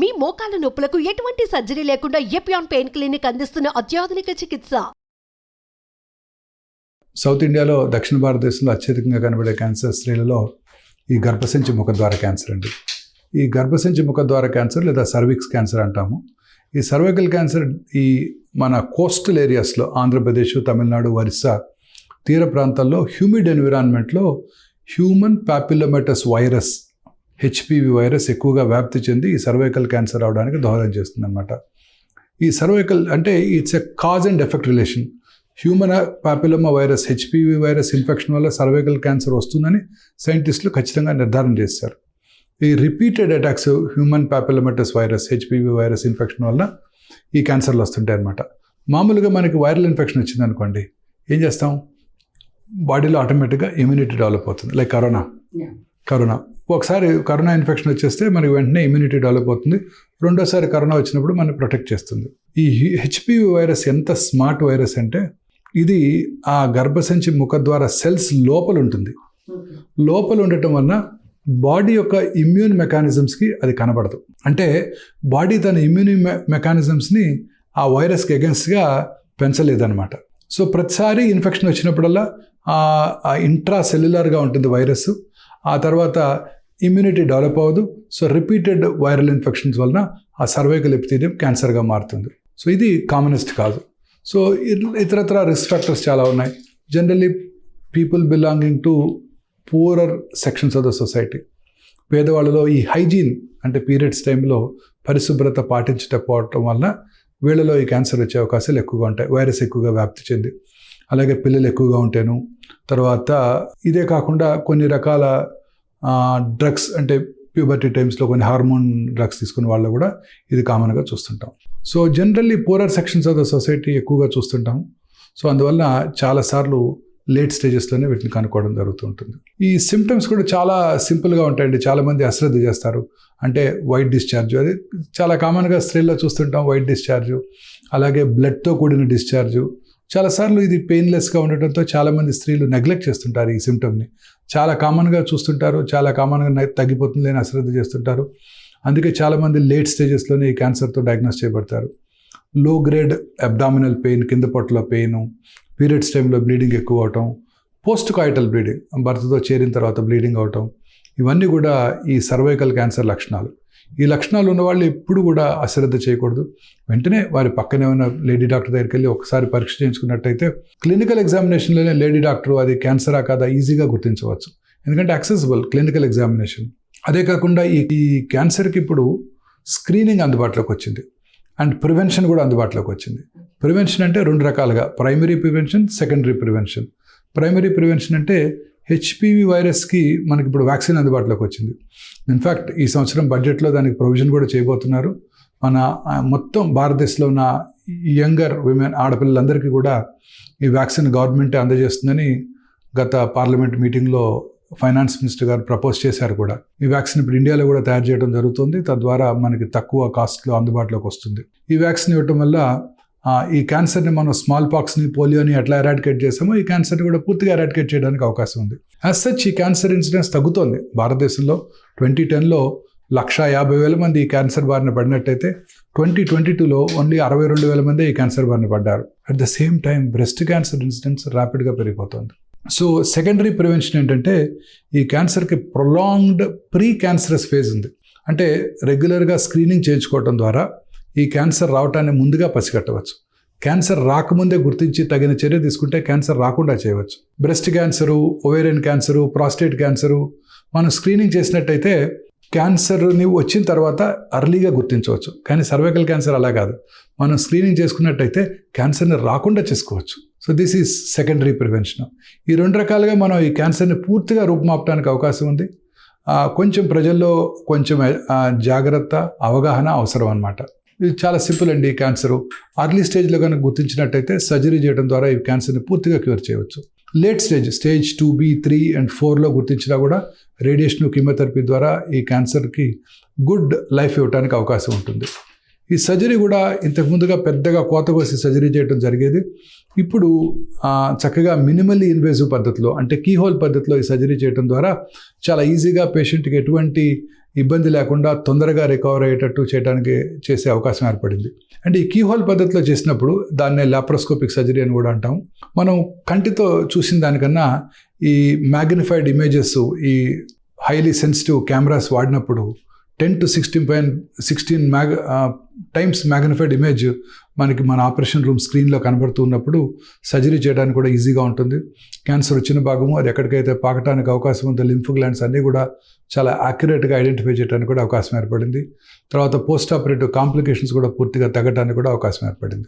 మీ మోకాల నొప్పులకు ఎటువంటి సర్జరీ లేకుండా ఎపియాన్ పెయిన్ క్లినిక్ అందిస్తున్న అత్యాధునిక చికిత్స? సౌత్ ఇండియాలో దక్షిణ భారతదేశంలో అత్యధికంగా కనబడే క్యాన్సర్ స్త్రీలలో ఈ గర్భసంచి ముఖద్వార క్యాన్సర్ అండి. ఈ గర్భసంచి ముఖద్వార క్యాన్సర్ లేదా సర్విక్స్ క్యాన్సర్ అంటాము. ఈ సర్వైకల్ క్యాన్సర్ ఈ మన కోస్టల్ ఏరియాస్లో ఆంధ్రప్రదేశ్ తమిళనాడు ఒరిస్సా తీర ప్రాంతాల్లో humid ఎన్విరాన్మెంట్లో human papillomatous virus HPV virus ఎక్కువగా వ్యాప్తి చెంది ఈ సర్వైకల్ క్యాన్సర్ అవడానికి దోహదం చేస్తుందన్నమాట. ఈ సర్వైకల్ అంటే it's a cause and effect relation. Human papilloma virus HPV virus infection వల్ల సర్వైకల్ క్యాన్సర్ వస్తుందని సైంటిస్టులు ఖచ్చితంగా నిర్ధారణ చేశారు. ఈ repeated attacks human papillomatous virus HPV virus infection వల్ల ఈ క్యాన్సర్లు వస్తుంటాయి అనమాట మామూలుగా మనకి వైరల్ ఇన్ఫెక్షన్ వచ్చింది అనుకోండి ఏం చేస్తాం? బాడీలో ఆటోమేటిక్గా ఇమ్యూనిటీ డెవలప్ అవుతుంది లైక్ కరోనా. కరోనా. ఒకసారి కరోనా ఇన్ఫెక్షన్ వచ్చేస్తే మనకి వెంటనే ఇమ్యూనిటీ డెవలప్ అవుతుంది. రెండోసారి కరోనా వచ్చినప్పుడు మనం ప్రొటెక్ట్ చేస్తుంది. ఈ హెచ్పివి వైరస్ ఎంత స్మార్ట్ వైరస్ అంటే ఇది ఆ గర్భసంచి ముఖ ద్వారా సెల్స్ లోపల ఉంటుంది. లోపల ఉండటం వలన బాడీ యొక్క ఇమ్యూన్ మెకానిజమ్స్కి అది కనబడదు. అంటే బాడీ తన ఇమ్యూన్ మెకానిజమ్స్ని ఆ వైరస్కి అగెన్స్ట్గా పెంచలేదన్నమాట. సో ప్రతిసారి ఇన్ఫెక్షన్ వచ్చినప్పుడల్లా ఆ ఇంట్రా సెల్యులర్గా ఉంటుంది వైరస్ ఆ తర్వాత ఇమ్యూనిటీ డెవలప్ అవ్వదు. సో రిపీటెడ్ వైరల్ ఇన్ఫెక్షన్స్ వలన ఆ సర్వైకల్ ఎపిథీరియం క్యాన్సర్గా మారుతుంది. సో ఇది కామనెస్ట్ కాదు. సో ఇతరత్ర రిస్క్ ఫ్యాక్టర్స్ చాలా ఉన్నాయి. Generally people belonging to poorer sections of the society పేదవాళ్ళలో ఈ హైజీన్ అంటే పీరియడ్స్ టైంలో పరిశుభ్రత పాటించకపోవటం వలన వీళ్ళలో ఈ క్యాన్సర్ వచ్చే అవకాశాలు ఎక్కువగా ఉంటాయి. వైరస్ ఎక్కువగా వ్యాప్తి చెంది. అలాగే పిల్లలు ఎక్కువగా ఉంటాను. తర్వాత ఇదే కాకుండా కొన్ని రకాల డ్రగ్స్ అంటే ప్యూబర్టీ టైమ్స్లో కొన్ని హార్మోన్ డ్రగ్స్ తీసుకునే వాళ్ళు కూడా ఇది కామన్గా చూస్తుంటాం. So generally poorer sections of the society ఎక్కువగా చూస్తుంటాం. సో అందువల్ల చాలాసార్లు లేట్ స్టేజెస్లోనే వీటిని కనుక్కోవడం జరుగుతుంటుంది ఈ సిమ్టమ్స్ కూడా చాలా సింపుల్గా ఉంటాయండి. చాలామంది అశ్రద్ధ చేస్తారు. అంటే వైట్ డిశ్చార్జ్ అది చాలా కామన్గా స్త్రీల్లో చూస్తుంటాం వైట్ డిశ్చార్జ్ అలాగే బ్లడ్తో కూడిన డిశ్చార్జ్ చాలాసార్లు ఇది పెయిన్లెస్గా ఉండటంతో చాలామంది స్త్రీలు నెగ్లెక్ట్ చేస్తుంటారు ఈ సిమ్టమ్ని చాలా కామన్గా చూస్తుంటారు చాలా కామన్గా తగ్గిపోతుంది అని అశ్రద్ధ చేస్తుంటారు. అందుకే చాలామంది లేట్ స్టేజెస్లోనే ఈ క్యాన్సర్తో డయాగ్నోస్ చేయబడతారు. లో గ్రేడ్ అబ్డామినల్ పెయిన్ కింద పొట్టలో పెయిన్ పీరియడ్స్ టైంలో బ్లీడింగ్ ఎక్కువ అవటం పోస్ట్ కాయిటల్ బ్లీడింగ్ భర్తతో చేరిన తర్వాత బ్లీడింగ్ అవటం ఇవన్నీ కూడా ఈ సర్వైకల్ క్యాన్సర్ లక్షణాలు. ఈ లక్షణాలు ఉన్న వాళ్ళు ఎప్పుడు కూడా అశ్రద్ధ చేయకూడదు. వెంటనే వారి పక్కనే ఉన్న లేడీ డాక్టర్ దగ్గరికి వెళ్ళి ఒకసారి పరీక్ష చేయించుకున్నట్టయితే క్లినికల్ ఎగ్జామినేషన్లోనే లేడీ డాక్టర్ అది క్యాన్సరా కాదా ఈజీగా గుర్తించవచ్చు. ఎందుకంటే యాక్సెసిబుల్ క్లినికల్ ఎగ్జామినేషన్. అదే కాకుండా ఈ ఈ క్యాన్సర్కి ఇప్పుడు స్క్రీనింగ్ అందుబాటులోకి వచ్చింది. అండ్ ప్రివెన్షన్ కూడా అందుబాటులోకి వచ్చింది. ప్రివెన్షన్ అంటే రెండు రకాలుగా primary prevention secondary prevention. Primary prevention అంటే హెచ్పివి వైరస్కి మనకి ఇప్పుడు వ్యాక్సిన్ అందుబాటులోకి వచ్చింది. ఇన్ఫ్యాక్ట్ ఈ సంవత్సరం బడ్జెట్లో దానికి ప్రొవిజన్ కూడా చేయబోతున్నారు. మన మొత్తం భారతదేశంలో ఉన్న యంగర్ విమెన్ ఆడపిల్లలందరికీ కూడా ఈ వ్యాక్సిన్ గవర్నమెంటే అందజేస్తుందని గత పార్లమెంట్ మీటింగ్లో ఫైనాన్స్ మినిస్టర్ గారు ప్రపోజ్ చేశారు కూడా. ఈ వ్యాక్సిన్ ఇప్పుడు ఇండియాలో కూడా తయారు చేయడం జరుగుతుంది. తద్వారా మనకి తక్కువ కాస్ట్లో అందుబాటులోకి వస్తుంది. ఈ వ్యాక్సిన్ ఇవ్వటం వల్ల ఈ క్యాన్సర్ని మనం స్మాల్ పాక్స్ని పోలియోని ఎట్లా ఎరాడికేట్ చేసామో ఈ క్యాన్సర్ని కూడా పూర్తిగా ఎరాడికేట్ చేయడానికి అవకాశం ఉంది. యాజ్ సచ్ ఈ క్యాన్సర్ ఇన్సిడెన్స్ తగ్గుతోంది భారతదేశంలో. ట్వంటీ టెన్లో లక్ష యాభై వేల మంది ఈ క్యాన్సర్ బారిన పడినట్టయితే ట్వంటీ ట్వంటీ టూలో ఓన్లీ అరవై రెండు వేల మంది ఈ క్యాన్సర్ బారిన పడ్డారు. At the same time breast cancer incidence ర్యాపిడ్గా పెరిగిపోతుంది. సో సెకండరీ ప్రివెన్షన్ ఏంటంటే ఈ క్యాన్సర్కి ప్రొలాంగ్డ్ ప్రీ క్యాన్సరస్ ఫేజ్ ఉంది. అంటే రెగ్యులర్గా స్క్రీనింగ్ చేయించుకోవడం ద్వారా ఈ క్యాన్సర్ రావటాన్ని ముందుగా పసిగట్టవచ్చు. క్యాన్సర్ రాకముందే గుర్తించి తగిన చర్య తీసుకుంటే క్యాన్సర్ రాకుండా చేయవచ్చు. Breast cancer ovarian cancer prostate cancer మనం స్క్రీనింగ్ చేసినట్టయితే క్యాన్సర్ని వచ్చిన తర్వాత అర్లీగా గుర్తించవచ్చు. కానీ సర్వైకల్ క్యాన్సర్ అలా కాదు. మనం స్క్రీనింగ్ చేసుకున్నట్టయితే క్యాన్సర్ని రాకుండా చేసుకోవచ్చు. So this is secondary prevention. ఈ రెండు రకాలుగా మనం ఈ క్యాన్సర్ని పూర్తిగా రూపుమాపడానికి అవకాశం ఉంది. కొంచెం ప్రజల్లో కొంచెం జాగ్రత్త అవగాహన అవసరం అనమాట ఇది చాలా సింపుల్ అండి ఈ క్యాన్సర్. అర్లీ స్టేజ్లో కనుక గుర్తించినట్టయితే సర్జరీ చేయడం ద్వారా ఈ క్యాన్సర్ని పూర్తిగా క్యూర్ చేయవచ్చు. Late stage stage two B three and ఫోర్లో గుర్తించినా కూడా రేడియేషన్ కీమోథెరపీ ద్వారా ఈ క్యాన్సర్కి గుడ్ లైఫ్ ఇవ్వడానికి అవకాశం ఉంటుంది. ఈ సర్జరీ కూడా ఇంతకుముందుగా పెద్దగా కోత కోసి సర్జరీ చేయడం జరిగేది. ఇప్పుడు చక్కగా మినిమల్లీ ఇన్వేజివ్ పద్ధతిలో అంటే కీహోల్ పద్ధతిలో ఈ సర్జరీ చేయడం ద్వారా చాలా ఈజీగా పేషెంట్కి ఎటువంటి ఇబ్బంది లేకుండా తొందరగా రికవర్ అయ్యేటట్టు చేయడానికి చేసే అవకాశం ఏర్పడింది. అంటే ఈ కీహోల్ పద్ధతిలో చేసినప్పుడు దాన్నే లాప్రోస్కోపిక్ సర్జరీ అని కూడా అంటాం. మనం కంటితో చూసిన దానికన్నా ఈ మ్యాగ్నిఫైడ్ ఇమేజెస్ ఈ హైలీ సెన్సిటివ్ కెమెరాస్ వాడినప్పుడు ten to sixteen point sixteen mag times magnified image మనకి మన ఆపరేషన్ రూమ్ స్క్రీన్లో కనబడుతూ ఉన్నప్పుడు సర్జరీ చేయడానికి కూడా ఈజీగా ఉంటుంది. క్యాన్సర్ వచ్చిన భాగము అది ఎక్కడికైతే పాకటానికి అవకాశం ఉందో లింఫ్ గ్లాండ్స్ అన్నీ కూడా చాలా యాక్యురేట్గా ఐడెంటిఫై చేయడానికి కూడా అవకాశం ఏర్పడింది. తర్వాత పోస్ట్ ఆపరేటివ్ కాంప్లికేషన్స్ కూడా పూర్తిగా తగ్గడానికి కూడా అవకాశం ఏర్పడింది.